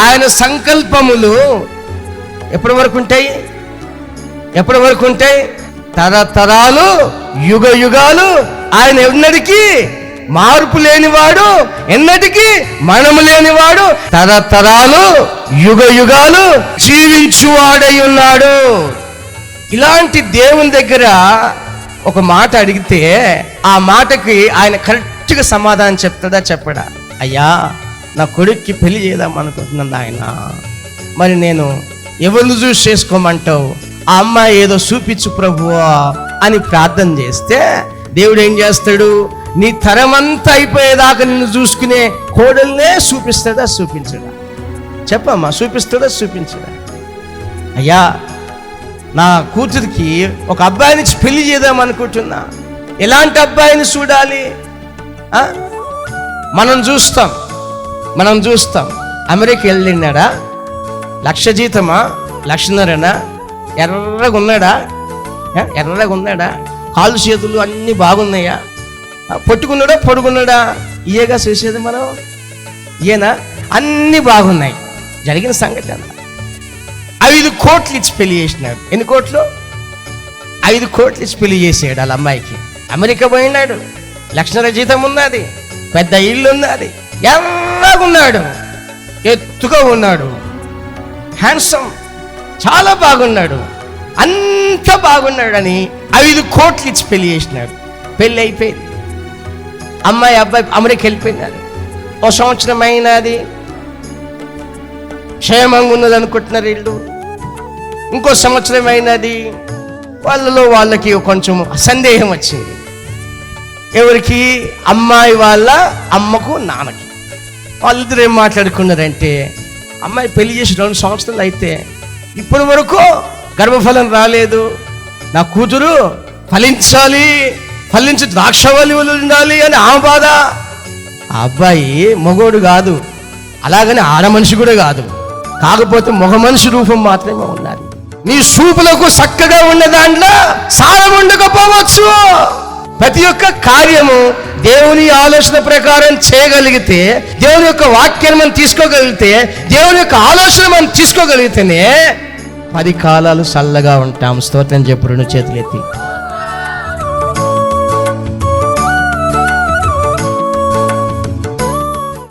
ఆయన సంకల్పములు ఎప్పటి వరకు ఉంటాయి? ఎప్పటి వరకు ఉంటాయి? తరతరాలు యుగ యుగాలు ఆయన ఎన్నటికీ మార్పు లేనివాడు ఎన్నటికీ మనము లేనివాడు తరతరాలు యుగ యుగాలు జీవించువాడై ఉన్నాడు. ఇలాంటి దేవుని దగ్గర ఒక మాట అడిగితే ఆ మాటకి ఆయన కరెక్ట్గా సమాధానం చెప్తుందా చెప్పడా? అయ్యా నా కొడుక్కి పెళ్ళి చేద్దాం అనుకుంటున్నాను ఆయన మరి నేను ఎవరిని చూసి చేసుకోమంటావు? ఆ అమ్మాయి ఏదో చూపించు ప్రభువా అని ప్రార్థన చేస్తే దేవుడు ఏం చేస్తాడు? నీ తరమంతా అయిపోయేదాకా నిన్ను చూసుకునే కోడల్నే చూపిస్తాడా? చూపించడా? చెప్పమ్మా చూపిస్తాడా? చూపించడా? అయ్యా నా కూతురికి ఒక అబ్బాయిని పెళ్ళి చేద్దాం అనుకుంటున్నా. ఎలాంటి అబ్బాయిని చూడాలి? మనం చూస్తాం. మనం చూస్తాం. అమెరికా వెళ్ళినాడా లక్ష జీతమా? లక్షన్నరేనా? ఎర్రగా ఉన్నాడా ఎర్రగా ఉన్నాడా కాళ్ళు చేతులు అన్నీ బాగున్నాయా? పొట్టుకున్నాడా? పొడుగున్నాడా? ఇయేగా చూసేది మనం? ఈయన? అన్నీ బాగున్నాయి. జరిగిన సంగతి అన్న ఐదు కోట్లు ఇచ్చి పెళ్ళి చేసినాడు. ఎన్ని కోట్లు? ఐదు కోట్లు ఇచ్చి పెళ్ళి చేసాడు వాళ్ళ అమ్మాయికి. అమెరికా పోయినాడు. లక్షల జీతం ఉన్నది. పెద్ద ఇల్లు ఉన్నది ఎర్రగా ఎత్తుగా ఉన్నాడు. హ్యాండ్సమ్ చాలా బాగున్నాడు. అంత బాగున్నాడని ఐదు కోట్లు ఇచ్చి పెళ్ళి చేసినాడు. పెళ్ళి అయిపోయింది. అమ్మాయి అబ్బాయి అమెరికా వెళ్ళిపోయినారు. ఓ సంవత్సరం అయినది క్షేమంగా ఉన్నది అనుకుంటున్నారు వీళ్ళు. ఇంకో సంవత్సరం అయినది వాళ్ళలో వాళ్ళకి కొంచెం సందేహం వచ్చింది. ఎవరికి? అమ్మాయి వాళ్ళ అమ్మకు నాన్నకి. వాళ్ళిద్దరు ఏం మాట్లాడుకున్నారంటే అమ్మాయి పెళ్ళి చేసి రెండు సంవత్సరాలు అయితే ఇప్పటి వరకు గర్భఫలం రాలేదు. నా కూతురు ఫలించాలి ఫలించి ద్రాక్షవల్లి ఉండాలి అని ఆ బాధ. ఆ అబ్బాయి మగోడు కాదు అలాగని ఆడ మనిషి కూడా కాదు. కాకపోతే మగ మనిషి రూపం మాత్రమే ఉన్నది. నీ చూపులకు చక్కగా ఉన్న దాంట్లో సారం ఉండకపోవచ్చు. ప్రతి ఒక్క కార్యము దేవుని ఆలోచన ప్రకారం చేయగలిగితే దేవుని యొక్క వాక్యాన్ని మనం తీసుకోగలిగితే దేవుని యొక్క ఆలోచన మనం తీసుకోగలిగితేనే పది కాలాలు చల్లగా ఉంటాం. స్తోత్రం చెప్పుడు రెండు చేతులు ఎత్తి